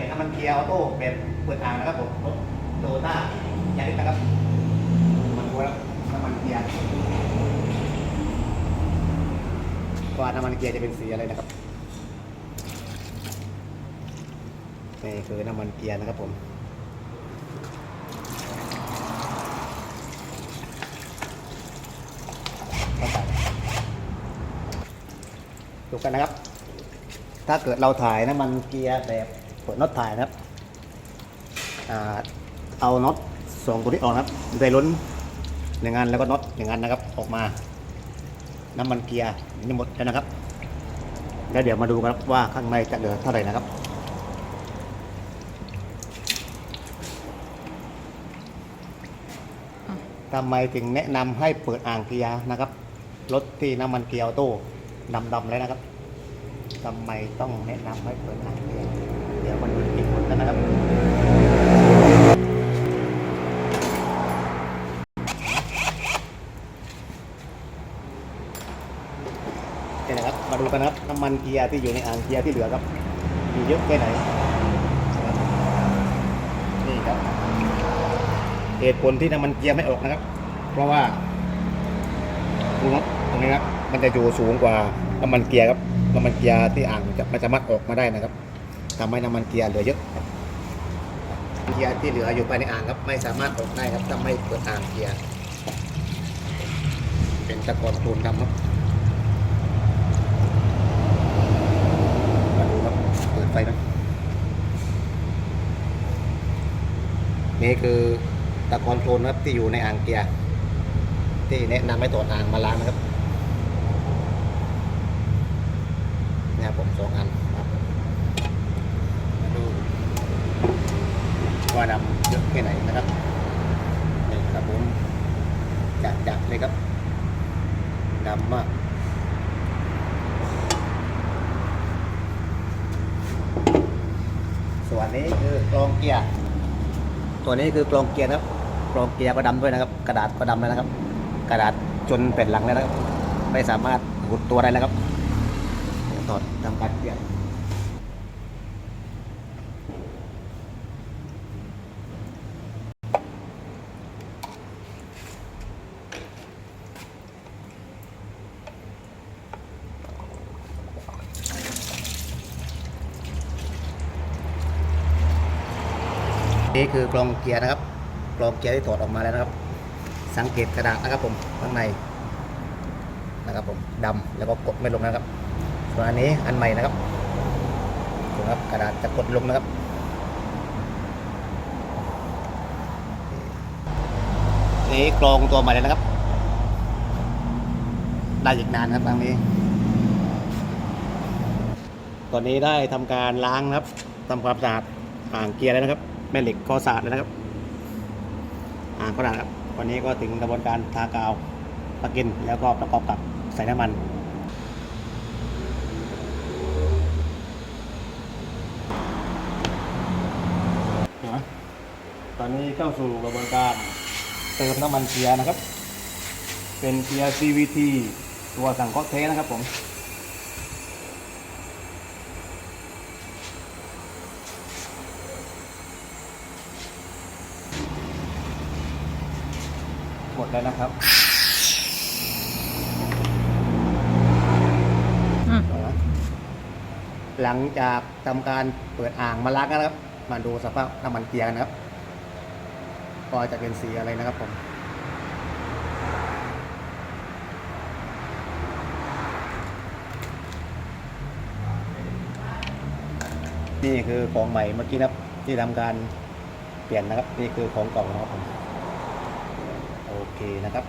ลี่ยนน้ำมันเกียร์ออโต้แบบเปิดอ่างนะครับผมรถโตต้ายาริสนะครับมันดูแล้วน้ำมันเกียร์ว่าน้ำมันเกียร์จะเป็นสีอะไรนะครับนี่คือน้ำมันเกียร์นะครับผมเข้าไปดูกันนะครับ ถ้าเกิดเราถ่ายน้ำมันเกียร์แบบ ดน็อตถ่ายนะครับเอาน็อตสองตัวนี้ออกนะครับโดยล้นหนึ่งอันแล้วก็น็อตหนึ่งอันนะครับ ออกมา น้ำมันเกียร์นี่หมดแล้วนะครับ แล้วเดี๋ยวมาดูกันครับว่าข้างในจะเหลือเท่าไหร่นะครับทำไมถึงแนะนำให้เปิดอ่างเกียร์นะครับรถที่น้ำมันเกียร์ออโต้ดำๆแล้วนะครับทำไมต้องแนะนำให้เปิดอ่างเกียร์ เดี๋ยวมันดูอีกคนกันนะครับนี่นะครับ มาดูกันครับ น้ำมันเกียร์ที่อยู่ในอ่างเกียร์ที่เหลือครับ มีเยอะแค่ไหน นี่ครับ เหตุผลที่น้ำมันเกียร์ไม่ออกนะครับ เพราะว่าดูครับตรงนี้ครับ มันจะอยู่สูงกว่าน้ำมันเกียร์ครับน้ำมันเกียร์ที่อ่างจะไม่สามารถออกมาได้นะครับ ทำให้น้ำมันเกียร์เหลือเยอะเกียร์ที่เหลืออยู่ภายในอ่างครับ ไม่สามารถออกได้ครับถ้าไม่เปิดอ่างเกียร์ เป็นตะกอนตูนดำครับมาดูครับเปิดไฟนะนี่คือตะกอนโคลนครับที่อยู่ในอ่างเกียร์ที่แนะนำให้ตรวจอ่างมาล้างนะครับนี่ครับผมสองอันครับมาดูว่าดำเยอะแค่ไหนนะครับนี่ครับผมจัดจัดเลยครับดำมากส่วนนี้คือกรองเกียร์ตัวนี้คือกรองเกียร์นะครับกรองเกียร์ก็ดำด้วยนะครับ กระดาษก็ดำแล้วนะครับ กระดาษจนเป็นหลังแล้วนะครับ ไม่สามารถหุดตัวได้แล้วครับถอดทำการเปลี่ยน นี่คือกรองเกียร์นะครับกรองเกียร์ที่ถอดออกมาแล้วนะครับ สังเกตกระดาษนะครับผมข้างในนะครับผมดำแล้วก็กดไม่ลงนะครับ ส่วนอันนี้อันใหม่นะครับดูครับกระดาษจะกดลงนะครับนี่กรองตัวใหม่เลยนะครับ ได้อีกนานครับทางนี้ ตอนนี้ได้ทำการล้างนะครับทำความสะอาดอ่างเกียร์แล้วนะครับ แม่เหล็กก็สะอาดแล้วนะครับ อ่างก็สะอาดครับวันนี้ก็ถึงกระบวนการทากาวปะกินแล้วก็ประกอบกับใส่น้ำมันตอนนี้เข้าสู่กระบวนการเติมน้ำมันเกียร์นะครับ เป็นเกียร์ CVT ตัวสั่งเคาะเทนะครับผม มดแล้วนะครับหลังจากทำการเปิดอ่างมาล้างกันนะครับ มาดูสภาพน้ำมันเกียร์กันนะครับ ก็จะเป็นสีอะไรนะครับผม นี่คือของใหม่เมื่อกี้นะครับ ที่ทำการเปลี่ยนนะครับ นี่คือของเก่านะครับผมโอเค นะครับ